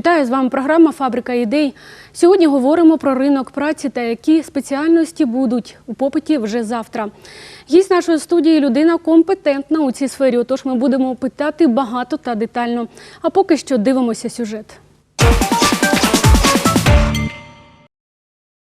Вітаю з вами програма Фабрика ідей. Сьогодні говоримо про ринок праці та які спеціальності будуть у попиті вже завтра. Гість нашої студії людина компетентна у цій сфері. Отож, ми будемо питати багато та детально. А поки що дивимося сюжет.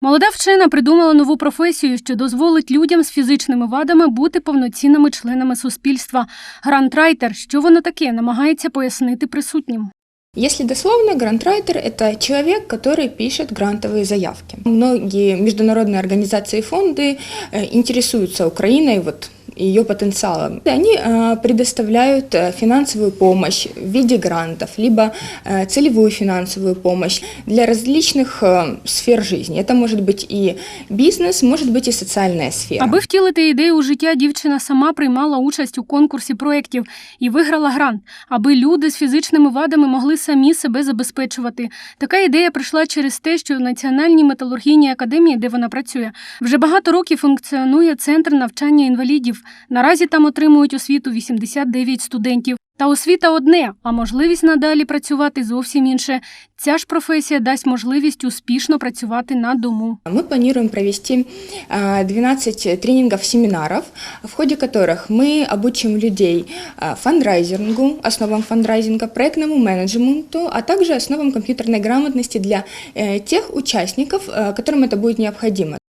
Молода вчена придумала нову професію, що дозволить людям з фізичними вадами бути повноцінними членами суспільства. Грантрайтер, що воно таке, намагається пояснити присутнім. Если дословно, грантрайтер – это человек, который пишет грантовые заявки. Многие международные организации и фонды э, интересуются Украиной, вот ее потенциалом. И Они э, предоставляют э, финансовую помощь в виде грантов, либо э, целевую финансовую помощь для различных э, сфер жизни. Это может быть и бизнес, может быть и социальная сфера. Аби втілити ідею у життя, дівчина сама приймала участь у конкурсі проєктів і виграла грант, аби люди з фізичними вадами могли самі себе забезпечувати. Така ідея прийшла через те, що в Національній металургійній академії, де вона працює, вже багато років функціонує центр навчання інвалідів. Наразі там отримують освіту 89 студентів. Та освіта одне, а можливість надалі працювати зовсім інше. Ця ж професія дасть можливість успішно працювати на дому. Мы планируем провести а, 12 тренингов, семинаров, в ходе которых мы обучим людей а, фандрайзингу, основам фандрайзинга, проектному менеджменту, а также основам компьютерной грамотности для э, тех участников, э, которым это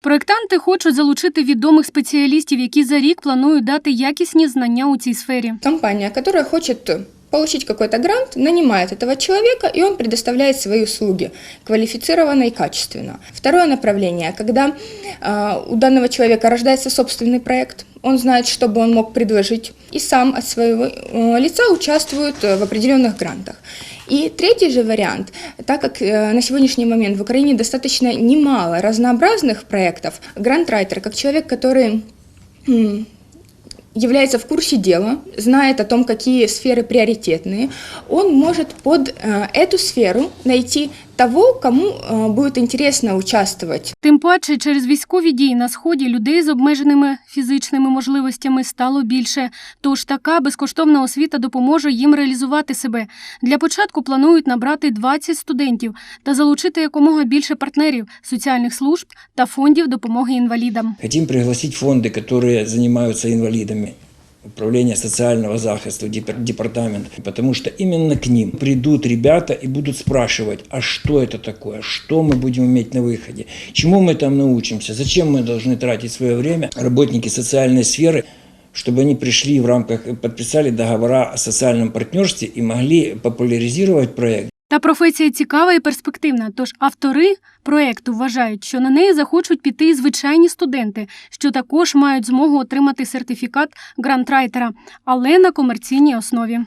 будет необходимо. Проєктанти хочуть залучити відомих спеціалістів, які за рік планують дати якісні знання у цій сфері. Компания, которая хочет получить какой-то грант, нанимает этого человека, и он предоставляет свои услуги квалифицированно и качественно. Второе направление, когда э, у данного человека рождается собственный проект, он знает, что бы он мог предложить, и сам от своего э, лица участвует э, в определенных грантах. И третий же вариант, так как э, на сегодняшний момент в Украине достаточно немало разнообразных проектов, грантрайтер, как человек, который является в курсе дела, знает о том, какие сферы приоритетные, он может под э, эту сферу найти того, кому э, будет интересно участвовать. Тим паче, через військові дії на сході людей з обмеженими фізичними можливостями стало більше. Тож така безкоштовна освіта допоможе їм реалізувати себе. Для початку планують набрати 20 студентів та залучити якомога більше партнерів, соціальних служб та фондів допомоги інвалідам. Хотим пригласить фонды, которые занимаются инвалидами, Управление социального захиста, депар- департамент, потому что именно к ним придут ребята и будут спрашивать, а что это такое, что мы будем иметь на выходе, чему мы там научимся, зачем мы должны тратить свое время, работники социальной сферы, чтобы они пришли в рамках, подписали договора о социальном партнерстве и могли популяризировать проект, Та професія цікава і перспективна. Тож автори проекту вважають, що на неї захочуть піти і звичайні студенти, що також мають змогу отримати сертифікат грантрайтера, але на комерційній основі.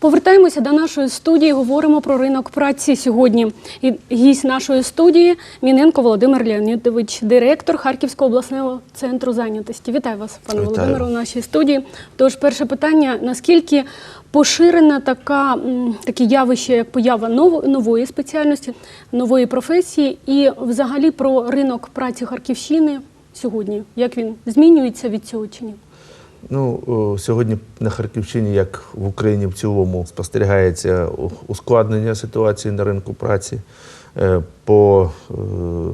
Повертаємося до нашої студії. Говоримо про ринок праці сьогодні. І гість нашої студії Міненко Володимир Леонідович, директор Харківського обласного центру зайнятості. Вітаю вас, пане Вітаю. Володимире, у нашій студії. Тож, перше питання: наскільки поширена така таке явище, як поява нов- нової спеціальності, нової професії, і взагалі про ринок праці Харківщини сьогодні? Як він змінюється від цього чи ні? Ну, сьогодні на Харківщині, як в Україні в цілому, спостерігається ускладнення ситуації на ринку праці. Е, По е,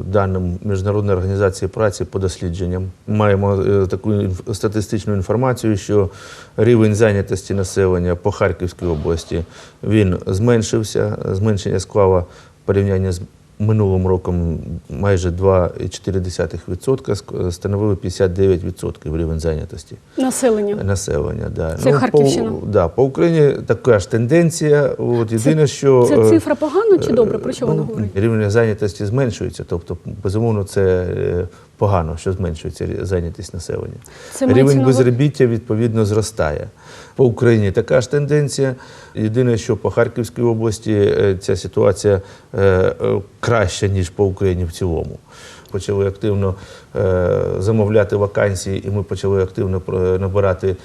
даним Міжнародної організації праці, по дослідженням, маємо е, таку статистичну інформацію, що рівень зайнятості населення по Харківській області він зменшився. Зменшення склало в порівнянні з минулим роком майже 2,4% ск- становили 59% рівень зайнятості Населення. населення. Да. Це Харківщина? По, да, по Україні така ж тенденція. От, єдине, що Це е, цифра погано чи добре? Про що вона ну, говорить? Рівень зайнятості зменшується, тобто, безумовно, це е, погано, що зменшується зайнятість населення. Це Рівень безробіття відповідно зростає. По Україні така ж тенденція. Єдине, що по Харківській області е, ця ситуація е, е, краща, ніж по Україні в цілому. Почали активно е, замовляти вакансії, і ми почали активно набирати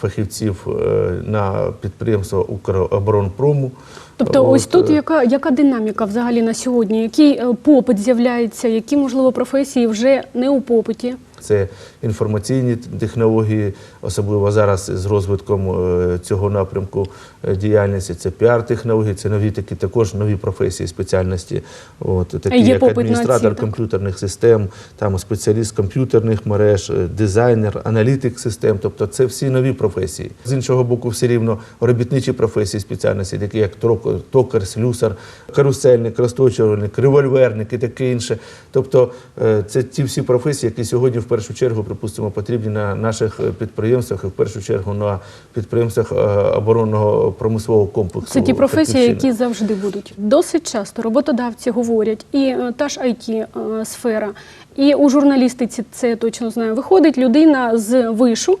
фахівців е, на підприємства Укроборонпрому. Тобто, ось тут е, яка, яка динаміка взагалі на сьогодні? Який попит з'являється, які, можливо, професії вже не у попиті? Це інформаційні технології, особливо зараз з розвитком е, цього напрямку е, діяльності. Це піар-технології, це нові такі також нові професії, спеціальності. От, такі Є як ці, адміністратор комп'ютерних систем, там спеціаліст комп'ютерних мереж, е, дизайнер, аналітик систем. Тобто це всі нові професії. З іншого боку, все рівно робітничі професії спеціальності, такі як токар, слюсар, карусельник, розточувальник, револьверник і таке інше. Тобто це ті всі професії, які сьогодні в першу чергу, припустимо, потрібні на наших е, підприємствах, і в першу чергу на підприємствах е, оборонного промислового комплексу. Це ті професії, які завжди будуть. Досить часто роботодавці говорять, і е, та ж it сфера, і у журналістиці це я точно знаю. Виходить людина з вишу,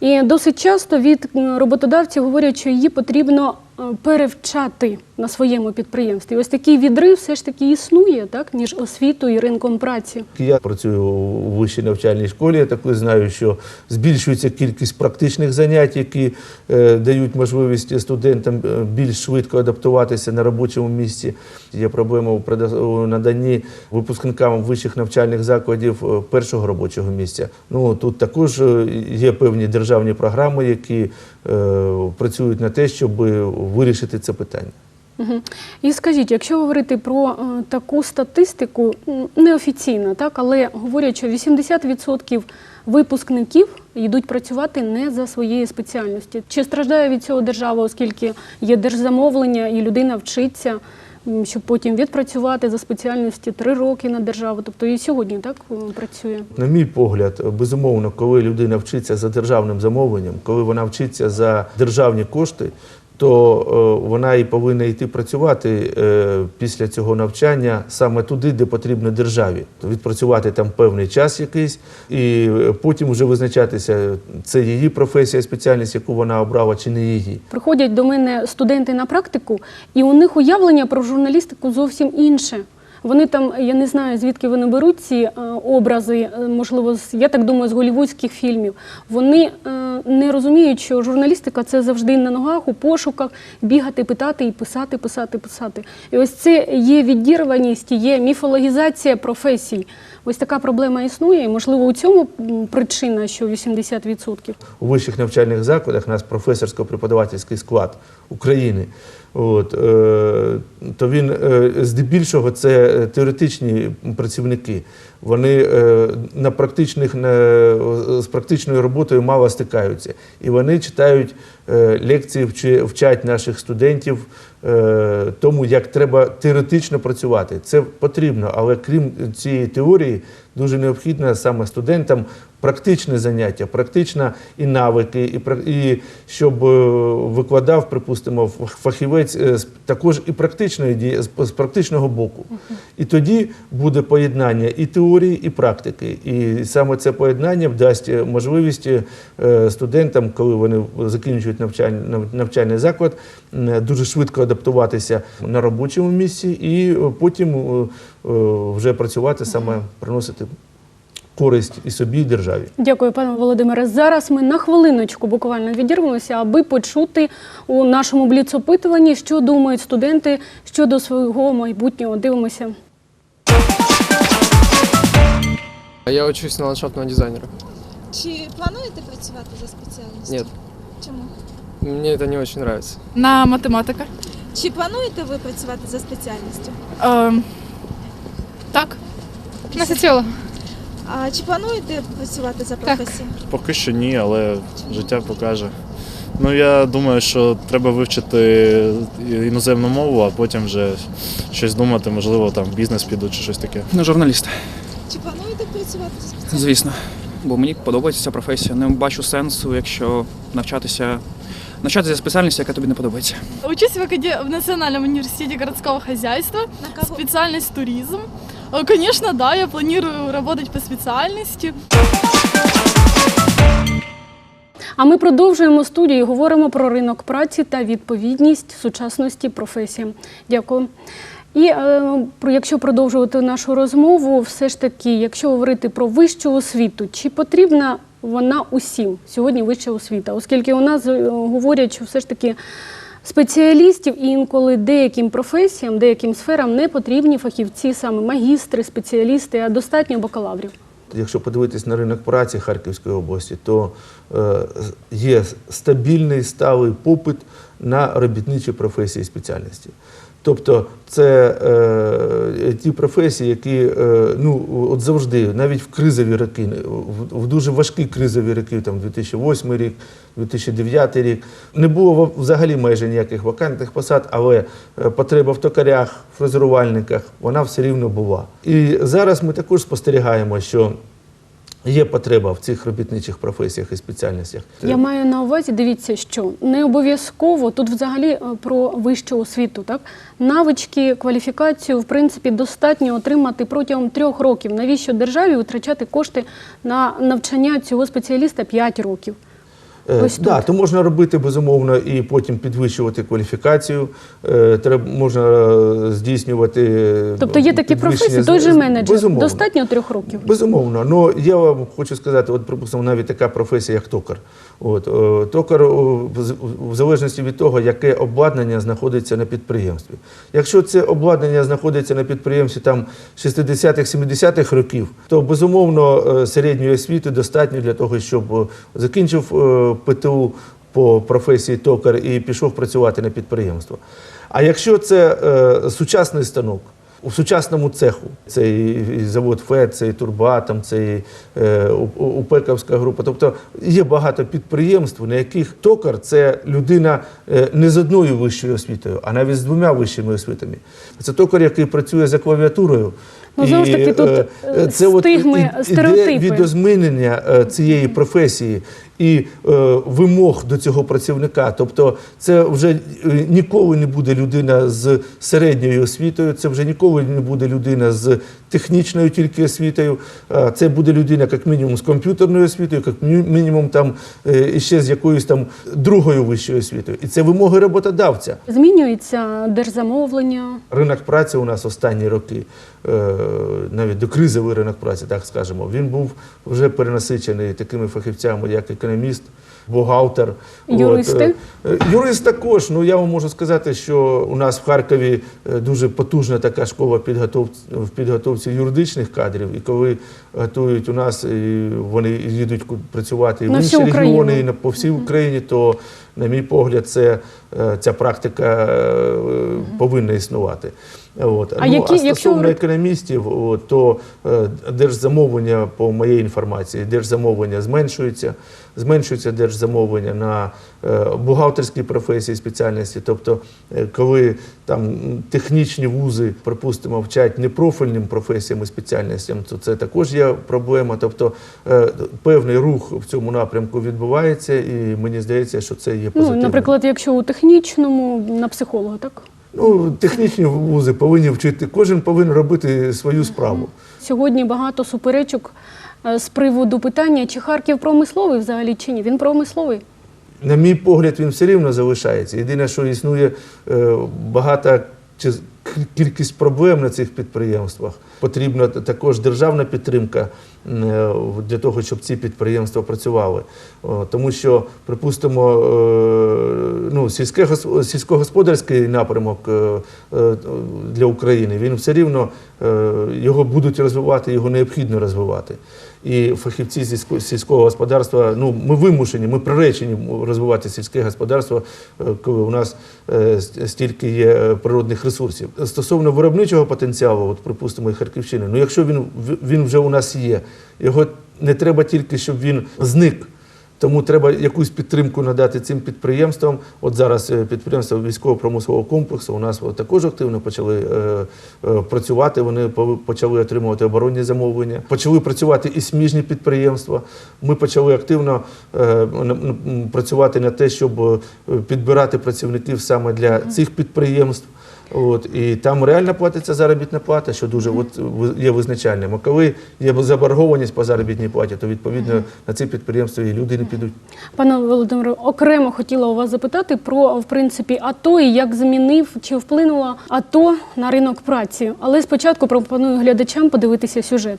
і досить часто від роботодавців говорять, що її потрібно перевчати на своєму підприємстві. Ось такий відрив все ж таки існує, так між освітою і ринком праці. Я працюю у вищій навчальній школі. Я також знаю, що збільшується кількість практичних занять, які е, дають можливість студентам е, більш швидко адаптуватися на робочому місці. Є проблема у наданні випускникам вищих навчальних закладів е, першого робочого місця. Ну тут також е, є певні державні програми, які е, працюють на те, щоб вирішити це питання. І скажіть, якщо говорити про е, таку статистику, неофіційно, так, але говорять, що 80% випускників йдуть працювати не за своєю спеціальністю. Чи страждає від цього держава, оскільки є держзамовлення і людина вчиться, щоб потім відпрацювати за спеціальності три роки на державу? Тобто і сьогодні так працює. На мій погляд, безумовно, коли людина вчиться за державним замовленням, коли вона вчиться за державні кошти, то е, вона і повинна йти працювати е, після цього навчання саме туди, де потрібно державі. Відпрацювати там певний час якийсь, і е, потім вже визначатися, це її професія, спеціальність, яку вона обрала, чи не її. Приходять до мене студенти на практику, і у них уявлення про журналістику зовсім інше. Вони там, я не знаю, звідки вони беруть ці е, образи, е, можливо, я так думаю, з голівудських фільмів. Вони е, не розуміють, що журналістика це завжди на ногах, у пошуках, бігати, питати і писати, писати, писати. І ось це є відірваність, є міфологізація професій. Ось така проблема існує, і можливо у цьому причина, що 80%. у вищих навчальних закладах у нас професорсько-преподавательський склад України. От, е, то він е, здебільшого це теоретичні працівники. Вони е, на практичних, на, з практичною роботою мало стикаються. І вони читають е, лекції, вчать наших студентів е, тому, як треба теоретично працювати. Це потрібно, але крім цієї теорії, дуже необхідно саме студентам практичне заняття, практична і навики, і, і щоб е, викладав, припустимо, фах- фахівець е, з- також і практичної дії, з, з практичного боку. І тоді буде поєднання і теорії, і практики. І саме це поєднання дасть е, можливість студентам, коли вони закінчують навчальний, навчальний заклад, дуже швидко адаптуватися на робочому місці і потім вже працювати саме приносити користь і собі, і державі. Дякую, пане Володимире. Зараз ми на хвилиночку буквально відірвемося, аби почути у нашому бліц-опитуванні, що думають студенти щодо свого майбутнього. Дивимося. Я учусь на ландшафтного дизайнера. Чи плануєте працювати за спеціальністю? Нет, Чому? мне это не очень нравится. На математика. Чи плануєте ви працювати за спеціальністю? Ем, так. На соціолога. А чи плануєте працювати за професією? Поки що ні, але життя покаже. Ну я думаю, що треба вивчити іноземну мову, а потім вже щось думати, можливо, там в бізнес піду чи щось таке. Ну, журналіст, Чи плануєте працювати за спеціальністю? звісно. Бо мені подобається ця професія. Не бачу сенсу, якщо навчатися навчатися за спеціальністю, яка тобі не подобається. Учусь в, акаде... в Национальном университете городского хозяйства. На кого? Специальность туризм. Э, Конечно, да, я планирую работать по специальности. А ми продовжуємо студію і говоримо про ринок праці та відповідність сучасності професіям. Дякую. І е, якщо продовжувати нашу розмову, все ж таки, якщо говорити про вищу освіту, чи потрібна вона усім сьогодні вища освіта, оскільки у нас е, говорять, що все ж таки спеціалістів інколи деяким професіям, деяким сферам не потрібні фахівці, саме магістри, спеціалісти, а достатньо бакалаврів. якщо подивитись на ринок праці Харківської області, то е, є стабільний сталий попит на робітничі професії і спеціальності. Тобто це е, ті професії, які е, ну, от завжди, навіть в кризові роки, в, в дуже важкі кризові роки, там 2008 рік, 2009 рік, не було взагалі майже ніяких вакантних посад, але е, потреба в токарях, фрезерувальниках, вона все рівно була. І зараз ми також спостерігаємо, що є потреба в цих робітничих професіях і спеціальностях. Я маю на увазі, дивіться, що не обов'язково тут взагалі е, про вищу освіту, так навички, кваліфікацію, в принципі, достатньо отримати протягом трьох років. Навіщо державі витрачати кошти на навчання цього спеціаліста 5 років? Е, Ось да, тут. то можна робити безумовно і потім підвищувати кваліфікацію. Е, Треба можна е, здійснювати. Тобто є такі професії, той же менеджер, Безумовно. достатньо трьох років. Безумовно, ну я вам хочу сказати, от припустимо, навіть така професія, як токар. От токар о, в залежності від того, яке обладнання знаходиться на підприємстві. Якщо це обладнання знаходиться на підприємстві там 60-х, 70-х років, то безумовно середньої освіти достатньо для того, щоб закінчив ПТУ по професії токар і пішов працювати на підприємство. А якщо це е, сучасний станок, у сучасному цеху. Це і завод ФЕД, це і Турбатом, це і е, УПЕКовська група. Тобто є багато підприємств, на яких токар це людина е, не з одною вищою освітою, а навіть з двома вищими освітами. Це токар, який працює за клавіатурою. Ну, знову ж таки, тут, е, е, це от стигми, і- стереотипи. відозмінення е, цієї професії і вимог до цього працівника. Тобто, це вже ніколи не буде людина з середньою освітою, це вже ніколи не буде людина з технічною тільки освітою. Це буде людина, як мінімум, з комп'ютерною освітою, як мінімум, там ще з якоюсь там другою вищою освітою. І це вимоги роботодавця. Змінюється держзамовлення. Ринок праці у нас останні роки, навіть докризовий ринок праці, так скажемо, він був вже перенасичений такими фахівцями, як економіст, бухгалтер. Юристи? От, е, Юрист також. Ну я вам можу сказати, що у нас в Харкові е, дуже потужна така школа в підготовці юридичних кадрів. І коли готують у нас, і вони їдуть працювати і в інші регіони, і на по всій Україні, то, на мій погляд, це, е, ця практика е, повинна існувати. От. А ну, які- а стосовно ви- економістів, от, то е, держзамовлення, по моїй інформації, держзамовлення зменшується, зменшується держзамовлення на е, бухгалтерські професії, спеціальності. Тобто, е, коли там технічні вузи, припустимо, вчать непрофільним професіям і спеціальностям, то це також є проблема. Тобто е, певний рух в цьому напрямку відбувається, і мені здається, що це є Ну, наприклад, якщо у технічному на психолога, так? Ну, технічні вузи повинні вчити. Кожен повинен робити свою справу. Сьогодні багато суперечок е, з приводу питання, чи Харків промисловий взагалі чи ні. Він промисловий. На мій погляд, він все рівно залишається. Єдине, що існує е, кількість проблем на цих підприємствах. Потрібна також державна підтримка е, для того, щоб ці підприємства працювали. Тому що, припустимо, е, ну, сільське гос- сільськогосподарський напрямок е, для України, він все рівно його будуть розвивати, його необхідно розвивати. І фахівці сільсько- сільського господарства, ну ми вимушені, ми приречені розвивати сільське господарство, коли у нас стільки є природних ресурсів. Стосовно виробничого потенціалу, от припустимо, і Харківщини, ну якщо він він вже у нас є, його не треба тільки, щоб він зник. Тому треба якусь підтримку надати цим підприємствам. От зараз е, підприємства військово-промислового комплексу у нас також активно почали е, е, працювати. Вони почали отримувати оборонні замовлення, почали працювати і сміжні підприємства. Ми почали активно працювати на те, щоб підбирати працівників саме для цих підприємств. От, і там реально платиться заробітна плата, що дуже от, є визначальним. А коли є заборгованість по заробітній платі, то відповідно на ці підприємства і люди не підуть. Пане Володимире, окремо хотіла у вас запитати про в принципі АТО і як змінив чи вплинуло АТО на ринок праці. Але спочатку пропоную глядачам подивитися сюжет.